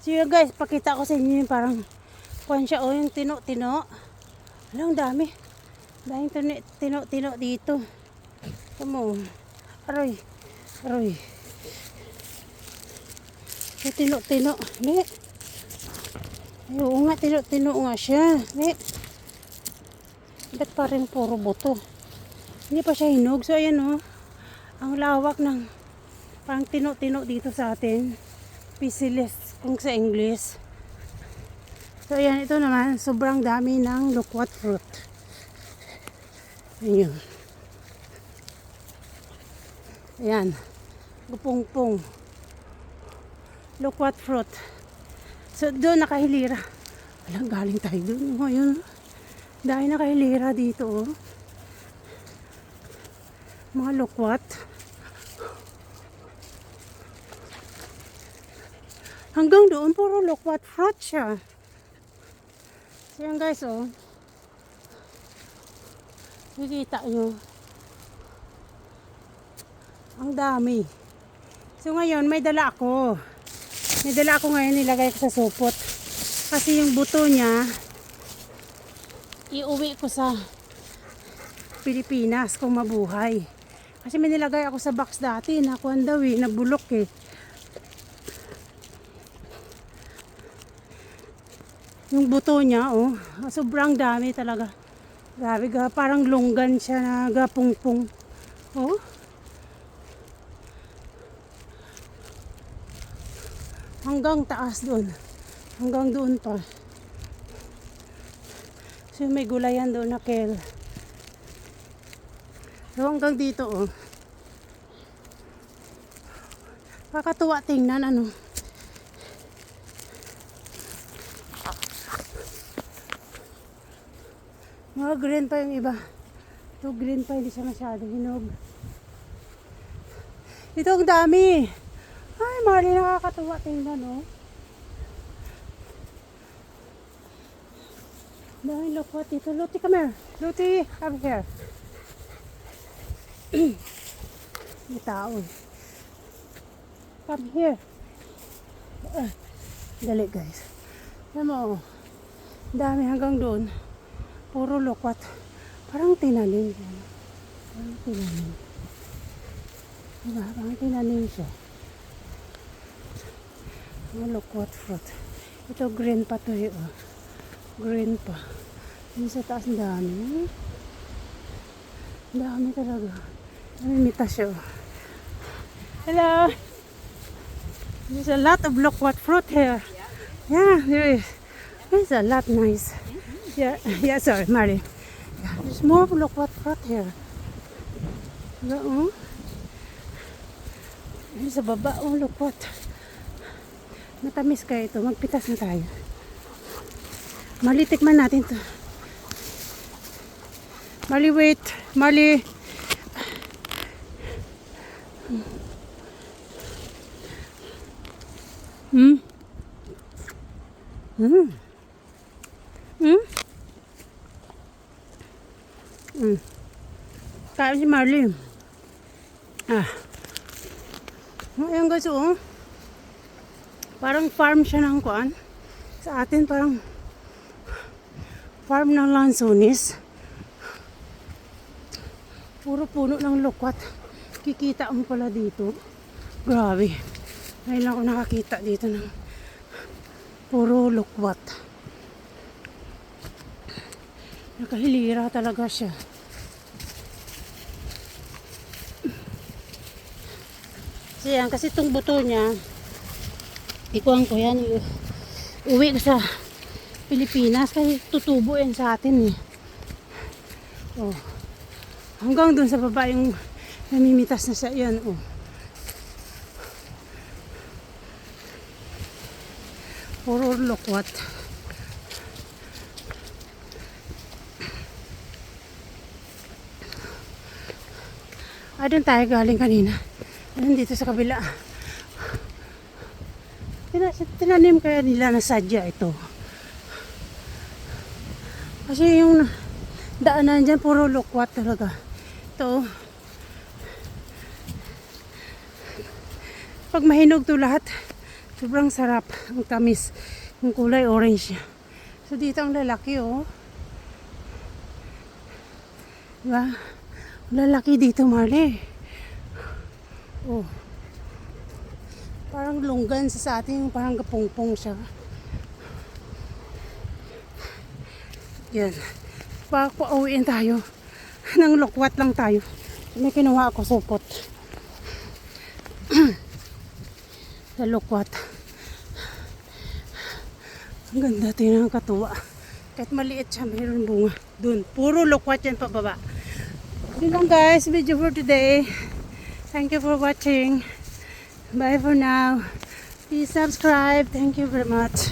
So yun guys, pakita ko sa inyo yung parang kuhan siya o yung tino-tino. Alam, dami. Daming tino- tino-tino dito. Tamo. Aroy. Aroy. Yung tino-tino. Ay, oo nga, tino-tino nga siya. Hindi. Ba't parang puro buto? Hindi pa siya hinog. So ayan o. Ang lawak ng parang tino-tino dito sa atin. Pisilis kung sa English. So ayan, ito naman, sobrang dami ng loquat fruit. Ayan. Ayan. Gupong-pong. Loquat fruit. So doon nakahilira. Alam, galing tayo doon. Ngayon, dahil nakahilira dito. Oh. Mga loquat. Hanggang doon, puro loquat fruit siya. So yan guys, oh. Nakikita nyo. Ang dami. So ngayon, may dala ako. May dala ako ngayon, nilagay ko sa supot. Kasi yung buto niya, iuwi ko sa Pilipinas kung mabuhay. Kasi may nilagay ako sa box dati, nakuhan daw eh, nabulok eh. Yung buto niya, oh, sobrang dami talaga. Grabe, ga, parang longgan siya na gapungpong. Oh. Hanggang taas doon. Hanggang doon pa. So may gulayan doon na kel. So hanggang dito, oh. Kakatuwa tingnan, ano. Mga green pa yung iba. Ito green pa, hindi siya masyado hinog. Ito ang dami. Ay, mali nakakatuwa tingnan, oh. Dahil lokwat dito. Luti, come here. Luti, come here. May tao. Come here. Ah, dali, guys. Alam mo, dami hanggang doon. Puro lokwat. Parang tinanim. yan. Parang tinanim. Diba? Parang tinanim siya. Mga lokwat fruit. Ito green pa to eh. Oh. Green pa. Yung sa taas ang dami. Ang dami talaga. Namimita siya. oh. Hello! There's a lot of loquat fruit here. Yeah, there is. There's a lot nice. Yeah, yeah, sorry, Mari. Yeah, there's more loquat fruit here. Diba, oh? Sa baba, oh, loquat. Matamis kaya ito. Magpitas na tayo. Mali, tikman natin to. Mali, wait. Mali. Hmm? Hmm? Hmm. Kaya si Marley. Ah. Ayan guys, oh. Parang farm siya ng kuan. Sa atin parang farm ng lansones. Puro puno ng lukwat. Kikita mo pala dito. Grabe. Ngayon ako nakakita dito ng puro lukwat. Nakahilira talaga siya. So yan, kasi itong buto niya, ikuhan ko yan, i- uwi ko sa Pilipinas kasi tutubo yan sa atin eh. Oh. Hanggang dun sa baba yung namimitas na siya yan. Oh. Puro lokwat. Ah, doon tayo galing kanina. Ayun dito sa kabila. Tina, tinanim kaya nila na sadya ito. Kasi yung daanan dyan, puro lokwat talaga. Ito. Pag mahinog to lahat, Sobrang sarap. Ang tamis. Yung kulay orange. So dito ang lalaki oh. Diba? Lalaki dito Marley. Oh. Parang lunggan sa sa atin. Parang gapongpong siya. Yan. Pa pauwiin tayo. Nang lokwat lang tayo. May kinuha ako supot. sa lokwat. Ang ganda tingnan ang katuwa. Kahit maliit siya, mayroon bunga. Dun. Puro lokwat yan pababa. Yun lang guys, video for today. Thank you for watching. Bye for now. Please subscribe. Thank you very much.